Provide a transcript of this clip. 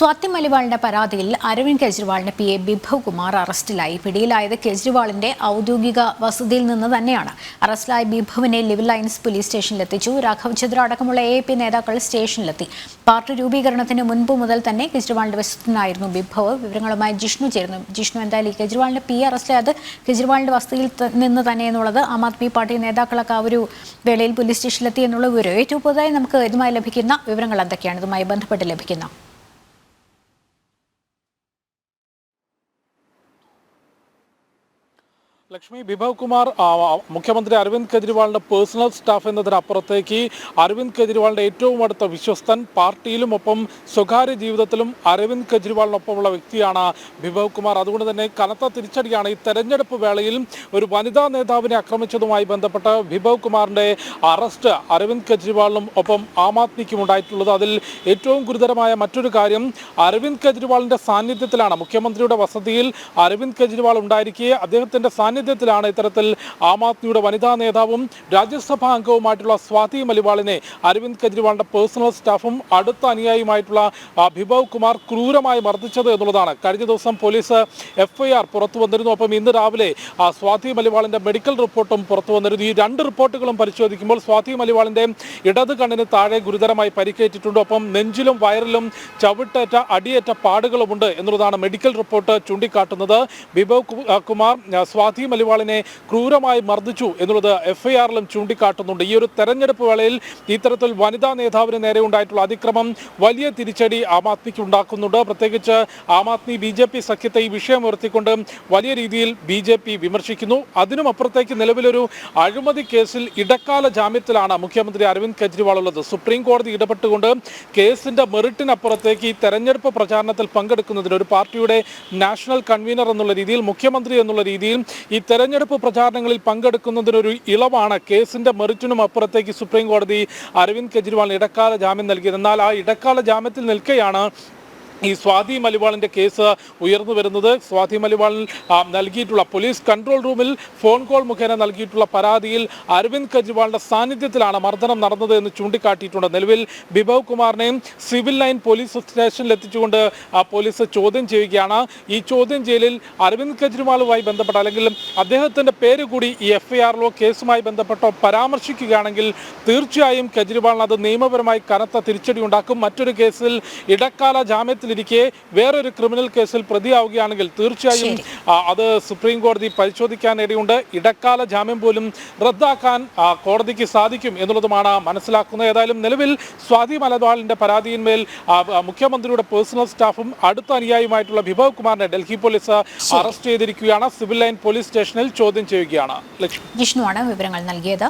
സ്വാതി മലിവാളിന്റെ പരാതിയിൽ അരവിന്ദ് കെജ്രിവാളിന്റെ P A Bibhav Kumar അറസ്റ്റിലായി. പിടിയിലായത് കെജ്രിവാളിന്റെ ഔദ്യോഗിക വസതിയിൽ നിന്ന് തന്നെയാണ്. അറസ്റ്റിലായ ബിഭവിനെ ലിവിൽ ലൈൻസ് പോലീസ് സ്റ്റേഷനിലെത്തിച്ചു. രാഘവ് ചന്ദ്ര അടക്കമുള്ള എ പി നേതാക്കൾ സ്റ്റേഷനിലെത്തി. പാർട്ടി രൂപീകരണത്തിന് മുൻപ് മുതൽ തന്നെ കെജ്രിവാളിന്റെ വസതിനായിരുന്നു ബിഭവ് വിവരങ്ങളുമായി ജിഷ്ണു ചേരുന്നു. ജിഷ്ണു എന്തായാലും കെജ്രിവാളിന്റെ പി അറസ്റ്റിലായത് കെജ്രിവാളിന്റെ വസതിയിൽ നിന്ന് തന്നെ എന്നുള്ളത് ആം ആദ്മി പാർട്ടി നേതാക്കളൊക്കെ ആ ഒരു വേളയിൽ പോലീസ് സ്റ്റേഷനിലെത്തി എന്നുള്ള വിവരം. ഏറ്റവും പുതുതായി നമുക്ക് ഇതുമായി ലഭിക്കുന്ന വിവരങ്ങൾ എന്തൊക്കെയാണ്? ഇതുമായി ബന്ധപ്പെട്ട് ലഭിക്കുന്ന ലക്ഷ്മി വിഭവ് കുമാർ മുഖ്യമന്ത്രി അരവിന്ദ് കെജ്രിവാളിന്റെ പേഴ്സണൽ സ്റ്റാഫ് എന്നതിനപ്പുറത്തേക്ക് അരവിന്ദ് കെജ്രിവാളിന്റെ ഏറ്റവും അടുത്ത വിശ്വസ്തൻ പാർട്ടിയിലും ഒപ്പം സ്വകാര്യ ജീവിതത്തിലും അരവിന്ദ് കെജ്രിവാളിനൊപ്പമുള്ള വ്യക്തിയാണ് വിഭവ് കുമാർ. അതുകൊണ്ട് തന്നെ കനത്ത തിരിച്ചടിയാണ് ഈ തെരഞ്ഞെടുപ്പ് വേളയിൽ ഒരു വനിതാ നേതാവിനെ ആക്രമിച്ചതുമായി ബന്ധപ്പെട്ട് ബിഭവ് കുമാറിന്റെ അറസ്റ്റ് അരവിന്ദ് കെജ്രിവാളിനും ഒപ്പം ആം ആദ്മിക്കും ഉണ്ടായിട്ടുള്ളത്. അതിൽ ഏറ്റവും ഗുരുതരമായ മറ്റൊരു കാര്യം അരവിന്ദ് കെജ്രിവാളിന്റെ സാന്നിധ്യത്തിലാണ് മുഖ്യമന്ത്രിയുടെ വസതിയിൽ അരവിന്ദ് കെജ്രിവാൾ ഉണ്ടായിരിക്കെ. അദ്ദേഹത്തിന്റെ സാന്നിധ്യത്തിലാണ് ഇത്തരത്തിൽ ആം ആദ്മിയുടെ വനിതാ നേതാവും രാജ്യസഭാ അംഗവുമായിട്ടുള്ള സ്വാതി മലിവാളിനെ അരവിന്ദ് കെജ്രിവാളിന്റെ പേഴ്സണൽ സ്റ്റാഫും അടുത്ത അനുയായിയുമായിട്ടുള്ള വിഭവ് കുമാർ ക്രൂരമായി മർദ്ദിച്ചത് എന്നുള്ളതാണ്. കഴിഞ്ഞ ദിവസം പോലീസ് എഫ്ഐആർ പുറത്തു വന്നിരുന്നു. അപ്പം ഇന്ന് രാവിലെ സ്വാതി മലിവാളിന്റെ മെഡിക്കൽ റിപ്പോർട്ടും പുറത്തു വന്നിരുന്നു. ഈ രണ്ട് റിപ്പോർട്ടുകളും പരിശോധിക്കുമ്പോൾ സ്വാതി മലിവാളിന്റെ ഇടത് കണ്ണിന് താഴെ ഗുരുതരമായി പരിക്കേറ്റിട്ടുണ്ട്. ഒപ്പം നെഞ്ചിലും വയറിലും ചവിട്ടേറ്റ അടിയേറ്റ പാടുകളുമുണ്ട് എന്നുള്ളതാണ് മെഡിക്കൽ റിപ്പോർട്ട് ചൂണ്ടിക്കാട്ടുന്നത്. ബിഭവ് കുമാർ സ്വാതി മലിവാളിനെ ക്രൂരമായി മർദ്ദിച്ചു എന്നുള്ളത് എഫ് ഐ ആറിലും ചൂണ്ടിക്കാട്ടുന്നുണ്ട്. ഈ ഒരു തെരഞ്ഞെടുപ്പ് വേളയിൽ ഇത്തരത്തിൽ വനിതാ നേതാവിന് നേരെ ഉണ്ടായിട്ടുള്ള അതിക്രമം വലിയ തിരിച്ചടി ആം ആദ്മിക്ക് ഉണ്ടാക്കുന്നുണ്ട്. പ്രത്യേകിച്ച് Aam Aadmi B J P സഖ്യത്തെ ഈ വിഷയം ഉയർത്തിക്കൊണ്ട് വലിയ രീതിയിൽ ബി ജെ പി വിമർശിക്കുന്നു. അതിനും അപ്പുറത്തേക്ക് നിലവിലൊരു അഴിമതി കേസിൽ ഇടക്കാല ജാമ്യത്തിലാണ് മുഖ്യമന്ത്രി അരവിന്ദ് കെജ്രിവാൾ ഉള്ളത്. സുപ്രീം കോടതി ഇടപെട്ടുകൊണ്ട് കേസിന്റെ മെറിറ്റിനപ്പുറത്തേക്ക് ഈ തെരഞ്ഞെടുപ്പ് പ്രചാരണത്തിൽ പങ്കെടുക്കുന്നതിന് ഒരു പാർട്ടിയുടെ നാഷണൽ കൺവീനർ എന്നുള്ള രീതിയിൽ മുഖ്യമന്ത്രി എന്നുള്ള രീതിയിൽ ഈ തെരഞ്ഞെടുപ്പ് പ്രചാരണങ്ങളിൽ പങ്കെടുക്കുന്നതിനൊരു ഇളവാണ് കേസിന്റെ മെറിറ്റിനും അപ്പുറത്തേക്ക് സുപ്രീം കോടതി അരവിന്ദ് കെജ്രിവാളിന് ഇടക്കാല ജാമ്യം നൽകിയത്. എന്നാൽ ആ ഇടക്കാല ജാമ്യത്തിൽ നിൽക്കെയാണ് ഈ സ്വാതി മലിവാളിന്റെ കേസ് ഉയർന്നു വരുന്നത്. സ്വാതി മലിവാളിൽ നൽകിയിട്ടുള്ള പോലീസ് കൺട്രോൾ റൂമിൽ ഫോൺ കോൾ മുഖേന നൽകിയിട്ടുള്ള പരാതിയിൽ അരവിന്ദ് കെജ്രിവാളിന്റെ സാന്നിധ്യത്തിലാണ് മർദ്ദനം നടന്നത് എന്ന് ചൂണ്ടിക്കാട്ടിയിട്ടുണ്ട്. നിലവിൽ ബിഭവ് കുമാറിനെയും സിവിൽ ലൈൻ പോലീസ് സ്റ്റേഷനിൽ എത്തിച്ചുകൊണ്ട് പോലീസ് ചോദ്യം ചെയ്യുകയാണ്. ഈ ചോദ്യം ചെയ്യലിൽ അരവിന്ദ് കെജ്രിവാളുമായി ബന്ധപ്പെട്ട അല്ലെങ്കിൽ അദ്ദേഹത്തിന്റെ പേര് കൂടി ഈ എഫ്ഐആറിലോ കേസുമായി ബന്ധപ്പെട്ടോ പരാമർശിക്കുകയാണെങ്കിൽ തീർച്ചയായും കെജ്രിവാളിന് അത് നിയമപരമായി കനത്ത തിരിച്ചടി ഉണ്ടാക്കും മറ്റൊരു കേസിൽ ഇടക്കാല ജാമ്യത്തിലിരിക്കെ വേറൊരു ക്രിമിനൽ കേസിൽ പ്രതിയാവുകയാണെങ്കിൽ തീർച്ചയായും അത് സുപ്രീം കോടതി പരിശോധിക്കാനിടയുണ്ട് ഇടക്കാല ജാമ്യം പോലും റദ്ദാക്കാൻ കോടതിക്ക് സാധിക്കും എന്നുള്ളതുമാണ് മനസ്സിലാക്കുന്നത്. ഏതായാലും നിലവിൽ സ്വാതി മലബാളിന്റെ പരാതിയിന്മേൽ മുഖ്യമന്ത്രിയുടെ പേഴ്സണൽ സ്റ്റാഫും അടുത്ത അനുയായിയുമായിട്ടുള്ള വിഭവ് കുമാറിനെ ഡൽഹി പോലീസ് അറസ്റ്റ് ചെയ്തിരിക്കുകയാണ്. സിവിൽ ലൈൻ പോലീസ് സ്റ്റേഷനിൽ ചോദ്യം ചെയ്യുകയാണ്. ജിഷ്ണുവാണ് വിവരങ്ങൾ നൽകിയത്.